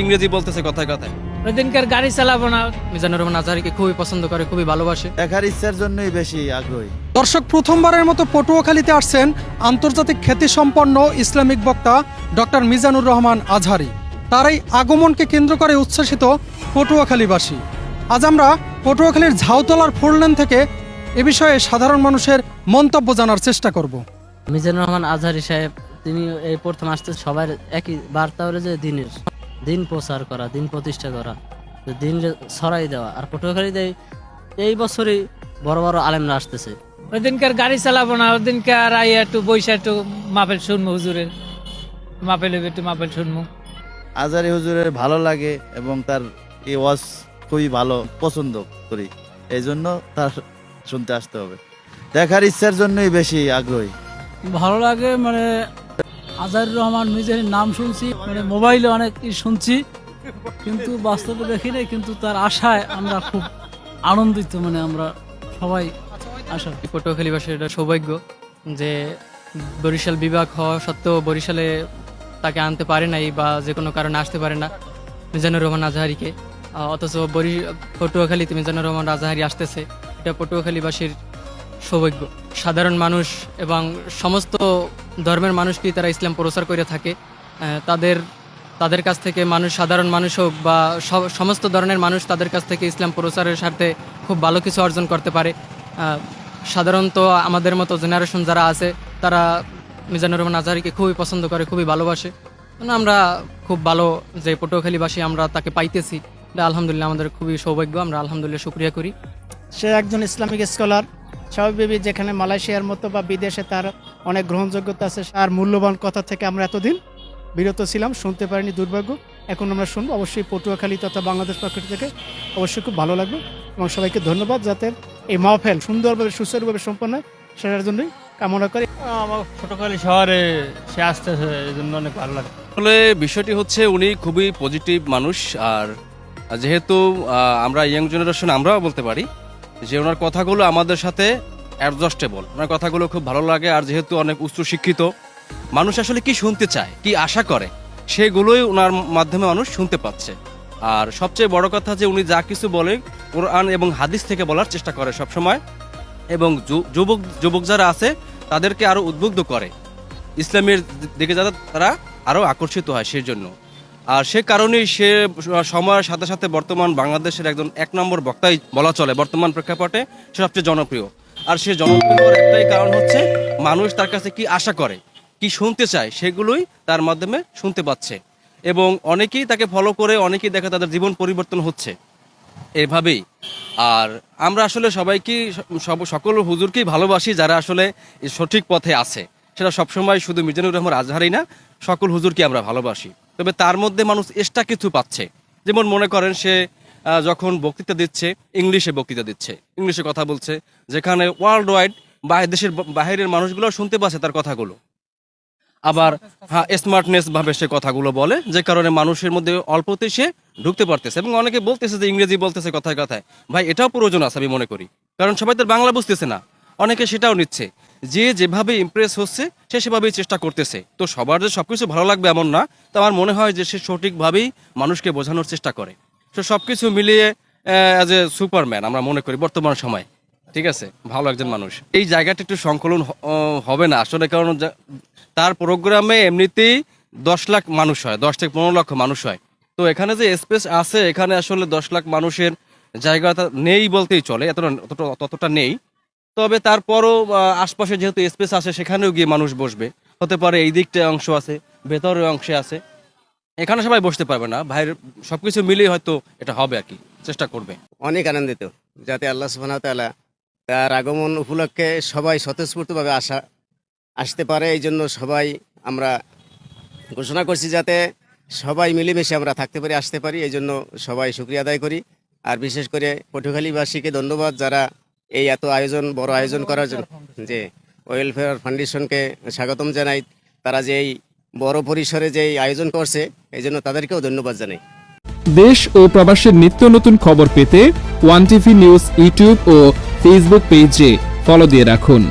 ইংরেজি বলতেছে কথায় কথায়। ওই দিনকার গাড়ি চালাবো না মিজানুর রহমান আজহারিকে খুবই পছন্দ করে খুবই ভালোবাসে। দেখার ইচ্ছার জন্যই বেশি আগ্রহী। দর্শক প্রথমবারের মতো পটুয়াখালীতে আসছেন আন্তর্জাতিক খ্যাতিসম্পন্ন ইসলামিক বক্তা ডক্টর মিজানুর রহমান আজহারি। তার এই আগমনকে কেন্দ্র করে উচ্ছ্বাসিত পটুয়াখালীবাসী। আজ আমরা পটুয়াখালীর ঝাউতলার ফোরলেন থেকে এ বিষয়ে সাধারণ মানুষের মন্তব্য জানার চেষ্টা করব। মিজানুর রহমান আজহারি সাহেব তিনি এই প্রথম আসতে সবার একই বার্তা হলো যে দিনের। দিন প্রচার করা দিন প্রতিষ্ঠা করা দিন ছড়াই দেওয়া। আর পটুয়াখালীতে এই বছরই বড় বড় আলেমরা আসতেছে। ওই দিনকার গাড়ি চালাবো না ওই দিনকার আইয়া একটু বৈশা একটু মাপেল শুনব হুজুরের। মাপেল একটু মাপেল শুনব আজারি হুজুরের ভালো লাগে এবং তার এই ওয়াজ খুবই ভালো পছন্দ করি। এই জন্য তার শুনতে আসতে হবে। দেখার ইচ্ছার জন্যই বেশি আগ্রহী। ভালো লাগে মানে আজারুর রহমান মিজানের নাম শুনছি মানে মোবাইলে অনেক শুনছি, কিন্তু বাস্তবে দেখি নাই, কিন্তু তার আশায় আমরা খুব আনন্দিত মানে আমরা সবাই আশা পটুয়াখালীবাসীর এটা সৌভাগ্য যে বরিশাল বিভাগ হওয়া সত্ত্বেও বরিশালে তাকে আনতে পারে নাই বা যে কোনো কারণে আসতে পারে না মিজানুর রহমান আজহারিকে। অথচ বরি পটুয়াখালীতে মিজানুর রহমান আজহারি আসতেছে, এটা পটুয়াখালীবাসীর সৌভাগ্য। সাধারণ মানুষ এবং সমস্ত ধর্মের মানুষকেই তারা ইসলাম প্রচার করে থাকে। তাদের তাদের কাছ থেকে মানুষ, সাধারণ মানুষ হোক বা সমস্ত ধরনের মানুষ তাদের কাছ থেকে ইসলাম প্রচারের স্বার্থে খুব ভালো কিছু অর্জন করতে পারে। সাধারণত আমাদের মতো জেনারেশন যারা আছে, তারা মিজানুর রহমান আজহারিকে খুবই পছন্দ করে, খুবই ভালোবাসে। আমরা খুব ভালো যে পটুয়াখালীবাসী আমরা তাকে পাইতেছি। আলহামদুলিল্লাহ আমাদের খুবই সৌভাগ্য, আমরা আলহামদুলিল্লাহ শুক্রিয়া করি। সে একজন ইসলামিক স্কলার স্বাভাবিক যেখানে মালয়েশিয়ার মতো বা বিদেশে তার অনেক গ্রহণযোগ্যতা আছে আর মূল্যবান কথা থেকে আমরা এতদিন বিরত ছিলাম শুনতে পারিনি দুর্ভাগ্য। এখন আমরা শুনব অবশ্যই পটুয়াখালী তথা বাংলাদেশ পক্ষ থেকে। অবশ্যই খুব ভালো লাগবে এবং সবাইকে ধন্যবাদ যাতে এই মাহফেল সুন্দরভাবে সুচারুভাবে সম্পন্ন হয়। সেটার জন্যই কামনা করি। আমার ছোটখালি শহরে সে আসতেছে এই জন্য অনেক ভালো লাগে। আসলে বিষয়টি হচ্ছে উনি খুবই পজিটিভ মানুষ আর যেহেতু আমরা ইয়াং জেনারেশন আমরাও বলতে পারি যে ওনার কথাগুলো আমাদের সাথে অ্যাডজাস্টেবল ওনার কথাগুলো খুব ভালো লাগে আর যেহেতু অনেক উচ্চ শিক্ষিত, মানুষ আসলে কি শুনতে চায়, কি আশা করে, সেগুলোই ওনার মাধ্যমে মানুষ শুনতে পাচ্ছে। আর সবচেয়ে বড় কথা যে উনি যা কিছু বলে, কোরআন এবং হাদিস থেকে বলার চেষ্টা করে সবসময়, এবং যুবক যুবক যারা আছে, তাদেরকে আরও উদ্বুদ্ধ করে। ইসলামের দিকে যাতে তারা আরও আকর্ষিত হয় সেই জন্য আর সে কারণেই সে সময়ের সাথে সাথে বর্তমান বাংলাদেশের একজন এক নম্বর বক্তাই বলা চলে বর্তমান প্রেক্ষাপটে। সে সবচেয়ে জনপ্রিয়। আর সে জনপ্রিয় একটাই কারণ হচ্ছে, মানুষ তার কাছে কি আশা করে, কি শুনতে চায়, সেগুলোই তার মাধ্যমে শুনতে পাচ্ছে। এবং অনেকেই তাকে ফলো করে, অনেকেই দেখে তাদের জীবন পরিবর্তন হচ্ছে। এভাবেই। আর আমরা আসলে সবাইকে সব, সকল হুজুরকেই ভালোবাসি যারা আসলে সঠিক পথে আছে। সেটা সবসময় শুধু মিজানুর রহমান আজহারি না, সকল হুজুরকে আমরা ভালোবাসি। তবে তার মধ্যে মানুষ এক্সট্রা কিছু পাচ্ছে। যেমন মনে করেন সে যখন বক্তৃতা দিচ্ছে, ইংলিশে বক্তৃতা দিচ্ছে, ইংলিশে কথা বলছে, যেখানে ওয়ার্ল্ড ওয়াইড দেশের বাইরের মানুষগুলো শুনতে পাচ্ছে তার কথাগুলো। আবার হ্যাঁ স্মার্টনেস ভাবে সে কথাগুলো বলে, যে কারণে মানুষের মধ্যে অল্পতে সে ঢুকতে পারতেছে। এবং অনেকে বলতেছে যে ইংরেজি বলতেছে কথায় কথায়। ভাই, এটাও প্রয়োজন আছে আমি মনে করি। কারণ সবাই তো বাংলা বুঝতেছে না। অনেকে সেটাও নিচ্ছে। যে যেভাবে ইমপ্রেস হচ্ছে, সে সেভাবেই চেষ্টা করতেছে। তো সবার যে সবকিছু ভালো লাগবে এমন না, তো আমার মনে হয় যে সে সঠিকভাবেই মানুষকে বোঝানোর চেষ্টা করে। তো সবকিছু মিলিয়ে অ্যাজ এ সুপারম্যান আমরা মনে করি বর্তমান সময়। ঠিক আছে? ভালো একজন মানুষ। এই জায়গাটা একটু সংকলন হবে না। আসলে কারণ তার প্রোগ্রামে এমনিতেই দশ লাখ মানুষ হয়, দশ থেকে পনেরো লক্ষ মানুষ হয়। তো এখানে যে স্পেস আছে, এখানে আসলে দশ লাখ মানুষের জায়গাটা নেই বলতেই চলে, এতটা ততটা নেই। তবে তারপরও আশপাশে যেহেতু স্পেস আছে, সেখানেও গিয়ে মানুষ বসবে। হতে পারে এই দিকটায় অংশ আছে, ভেতরের অংশে আছে। এখানে সবাই বসতে পারবে না ভাইয়ের সবকিছু মিলেই হয়তো এটা হবে আর কি, চেষ্টা করবে। অনেক আনন্দিত, যাতে আল্লাহ ওয়া তার আগমন উপলক্ষে সবাই স্বতঃস্ফূর্তভাবে আসা, আসতে পারে। এই জন্য সবাই আমরা ঘোষণা করছি যাতে সবাই মিলেমিশে আমরা থাকতে পারি, আসতে পারি। এই জন্য সবাই শুক্রিয়া আদায় করি। আর বিশেষ করে পটুখালীবাসীকে ধন্যবাদ যারা এই এত আয়োজন বড় আয়োজন করার জন্য। যে ওয়েলফেয়ার ফাউন্ডেশনকে স্বাগতম জানাই। তারা যে এই বড় পরিসরে যে এই আয়োজন করছে এই জন্য তাদেরকেও ধন্যবাদ জানাই। দেশ ও প্রবাসের নিত্য নতুন খবর পেতে ওয়ান টিভি নিউজ ইউটিউব ও ফেসবুক পেজে ফলো দিয়ে রাখুন।